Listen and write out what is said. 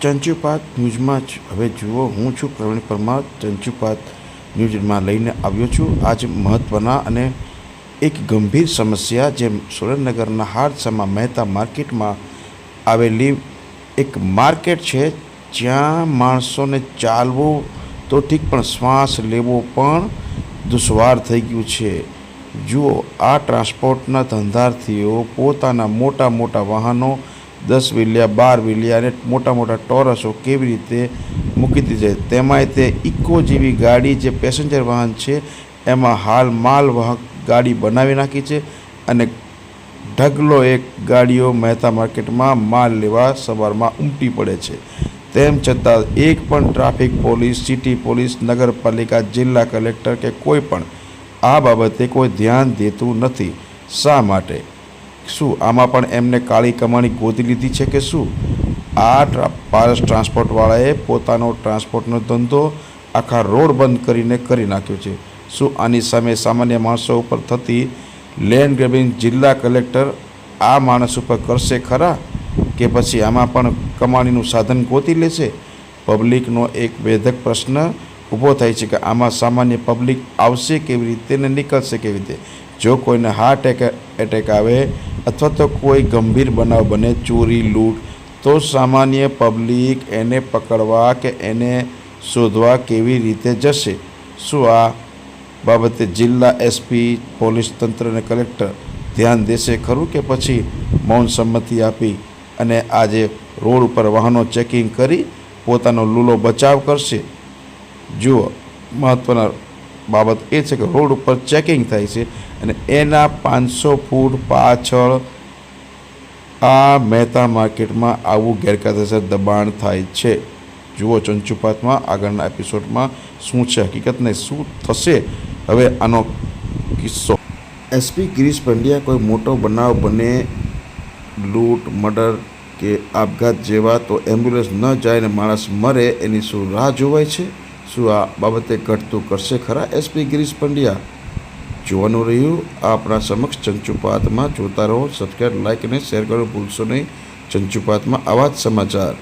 ચંચુપાત ન્યૂઝમાં જ. હવે જુઓ, હું છું પ્રવીણ પરમાર, ચંચુપાત ન્યૂઝમાં લઈને આવ્યો છું. આજ મહત્ત્વના અને એક ગંભીર સમસ્યા જે સુરેન્દ્રનગરના હાડસામાં મહેતા માર્કેટમાં આવેલી એક માર્કેટ છે, જ્યાં માણસોને ચાલવું તો ઠીક, પણ શ્વાસ લેવો પણ દુશ્વાર થઈ ગયું છે. જુઓ, આ ટ્રાન્સપોર્ટના ધંધાર્થીઓ પોતાના મોટા મોટા વાહનો દસ વિલિયા, બાર વિલિયા અને મોટા મોટા ટોરસો કેવી રીતે મૂકી દીધી તેમાંય તે ઇકો જેવી ગાડી જે પેસેન્જર વાહન છે, એમાં હાલ માલવાહક ગાડી બનાવી નાખી છે અને ઢગલો એક ગાડીઓ મહેતા માર્કેટમાં માલ લેવા સવારમાં ઉમટી પડે છે. તેમ છતાં એક પણ ટ્રાફિક પોલીસ, સિટી પોલીસ, નગરપાલિકા, જિલ્લા કલેક્ટર કે કોઈ પણ આ બાબતે કોઈ ધ્યાન દેતું નથી. શા માટે? શું? આમાં પણ એમને કાળી કમાણી ગોતી લીધી છે કે શું? આ પારસ ટ્રાન્સપોર્ટવાળાએ પોતાનો ટ્રાન્સપોર્ટનો ધંધો આખા રોડ બંધ કરીને કરી નાખ્યો છે. શું આની સામે સામાન્ય માણસો ઉપર થતી લેન્ડ ગ્રેબિંગ જિલ્લા કલેક્ટર આ માણસ ઉપર કરશે ખરા? કે પછી આમાં પણ કમાણીનું સાધન ગોતી લેશે? પબ્લિકનો એક વેધક પ્રશ્ન ઊભો થાય છે કે આમાં સામાન્ય પબ્લિક આવશે કેવી રીતે ને નીકળશે કેવી રીતે? જો કોઈને હાર્ટ એટેક આવે અથવા તો કોઈ ગંભીર બનાવ બને, ચોરી, લૂંટ, તો સામાન્ય પબ્લિક એને પકડવા કે એને શોધવા કેવી રીતે જશે? શું આ બાબતે જિલ્લા એસપી પોલીસ તંત્ર અને કલેક્ટર ધ્યાન દેશે ખરું કે પછી મૌન સંમતિ આપી અને આજે રોડ ઉપર વાહનો ચેકિંગ કરી પોતાનો લૂલો બચાવ કરશે? જુઓ મહત્ત્વના બાબત એ છે કે રોડ ઉપર ચેકિંગ થાય છે અને એના પાંચસો ફૂટ પાછળ આ મહેતા માર્કેટમાં આવું ગેરકાયદેસર દબાણ થાય છે. જુઓ ચંચુપાતમાં આગળના એપિસોડમાં શું છે? હકીકતને શું થશે? હવે આનો કિસ્સો. એસપી ગિરીશ પંડ્યા કોઈ મોટો બનાવ બને, લૂંટ, મર્ડર કે આપઘાત જેવા તો એમ્બ્યુલન્સ ન જાય ને માણસ મરે એની શું રાહ જોવાય છે? શું આ બાબતે ઘટતું કરશે ખરા? એસપી ગિરીશ પંડ્યા, જોવાનું રહ્યું. આપણા સમક્ષ ચંચુપાતમાં જોતા રહો. સબસ્ક્રાઈબ લાઇક અને શેર કરો. ભૂલશો નહીં. ચંચુપાતમાં આવા જ સમાચાર.